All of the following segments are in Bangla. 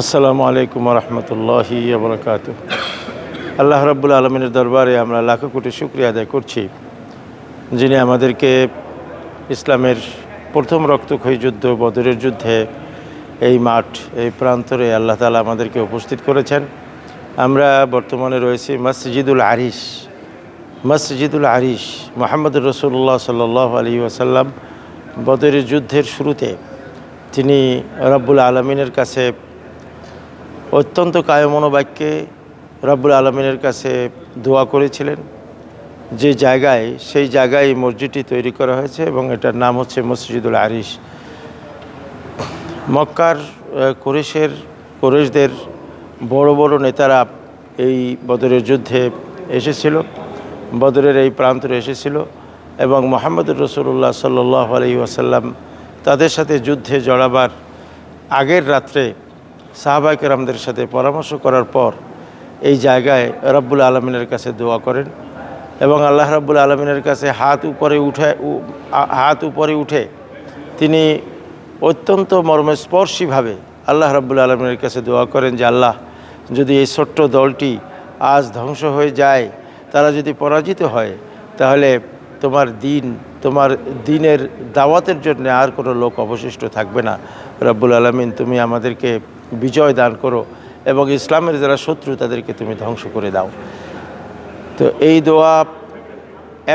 আসসালামু আলাইকুম রহমতুল্লাহি বরকাত আল্লাহ রব্বুল আলমিনের দরবারে আমরা লাখো কোটি শুক্রিয়া আদায় করছি, যিনি আমাদেরকে ইসলামের প্রথম রক্তক্ষয়ী যুদ্ধ, বদরের যুদ্ধে এই মাঠ, এই প্রান্তরে আল্লাহ তালা আমাদেরকে উপস্থিত করেছেন। আমরা বর্তমানে রয়েছি মসজিদুল আরিশ মসজিদুল আরিশ, মোহাম্মদ রসুল্লাহ সাল্লাহ আলী ওয়াসাল্লাম বদরের যুদ্ধের শুরুতে তিনি রব্বুল আলমিনের কাছে অত্যন্ত কায়মনোবাক্যে রব্বুল আলমিনের কাছে দোয়া করেছিলেন। যে জায়গায়, সেই জায়গায় এই মসজিদটি তৈরি করা হয়েছে এবং এটার নাম হচ্ছে মসজিদুল আরিস মক্কার কুরেশের, কুরেশদের বড় বড় নেতারা এই বদরের যুদ্ধে এসেছিল, বদরের এই প্রান্তরে এসেছিল এবং মোহাম্মদুর রসুল্লাহ সাল্লাহ আলী ওয়াসাল্লাম তাদের সাথে যুদ্ধে জড়াবার আগের রাত্রে সাহাবাই কেরামদের সাথে পরামর্শ করার পর এই জায়গায় রব্বুল আলমিনের কাছে দোয়া করেন এবং আল্লাহ রাব্বুল আলমিনের কাছে হাত উপরে উঠে হাত উপরে উঠে তিনি অত্যন্ত মর্মস্পর্শীভাবে আল্লাহ রাব্বুল আলমিনের কাছে দোয়া করেন যে, আল্লাহ, যদি এই ছোট্ট দলটি আজ ধ্বংস হয়ে যায়, তারা যদি পরাজিত হয়, তাহলে তোমার দিন, তোমার দিনের দাওয়াতের জন্য আর কোনো লোক অবশিষ্ট থাকবে না। রব্বুল আলমিন, তুমি আমাদেরকে বিজয় দান করো এবং ইসলামের যারা শত্রু, তাদেরকে তুমি ধ্বংস করে দাও। তো এই দোয়া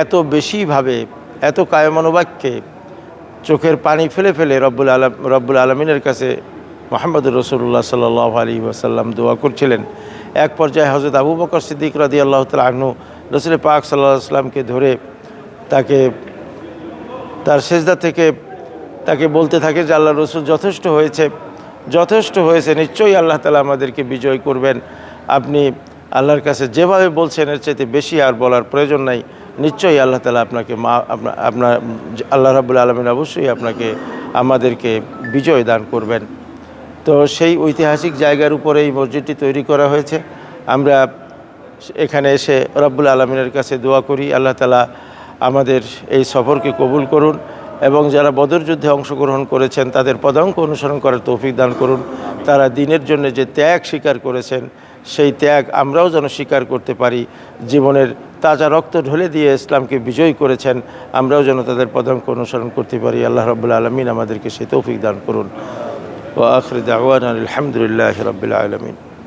এত বেশিভাবে, এত কায়মনোবাক্যে চোখের পানি ফেলে ফেলে রব্বুল আলম, রব্বুল আলমিনের কাছে মোহাম্মদ রসুল্লাহ সাল্লাহ আলী ওয়াসাল্লাম দোয়া করছিলেন। এক পর্যায়ে হজরত আবু বকর সিদ্দিক রাদি আল্লাহ তাল রসুল পাক সাল্লাহ আসলামকে ধরে তাকে, তার সেজদা থেকে তাকে বলতে থাকে যে আল্লাহ রসুল যথেষ্ট হয়েছে। যথেষ্ট হয়েছে। নিশ্চয়ই আল্লাহ তালা আমাদেরকে বিজয় করবেন। আপনি আল্লাহর কাছে যেভাবে বলছেন, এর চাইতে বেশি আর বলার প্রয়োজন নাই। নিশ্চয়ই আল্লাহ তালা আপনাকে মা, আপনা- আপনার আল্লাহ রাবুল আলমিন অবশ্যই আপনাকে, আমাদেরকে বিজয় দান করবেন। তো সেই ঐতিহাসিক জায়গার উপরে এই মসজিদটি তৈরি করা হয়েছে। আমরা এখানে এসে রব্বুল আলমিনের কাছে দোয়া করি। আল্লাহ তালা আমাদের এই সফরকে কবুল করুন। এবং যারা বদর যুদ্ধে অংশগ্রহণ করেছেন, তাদের পদাঙ্ক অনুসরণ করার তৌফিক দান করুন। তারা দিনের জন্য যে ত্যাগ স্বীকার করেছেন, সেই ত্যাগ আমরাও যেন স্বীকার করতে পারি। জীবনের তাজা রক্ত ঢলে দিয়ে ইসলামকে বিজয় করেছেন, আমরাও যেন তাদের পদাঙ্ক অনুসরণ করতে পারি। আল্লাহ রব্বুল আলমিন আমাদেরকে সেই তৌফিক দান করুন। ও আখরি আলহামদুলিল্লাহ রবিল আলমিন।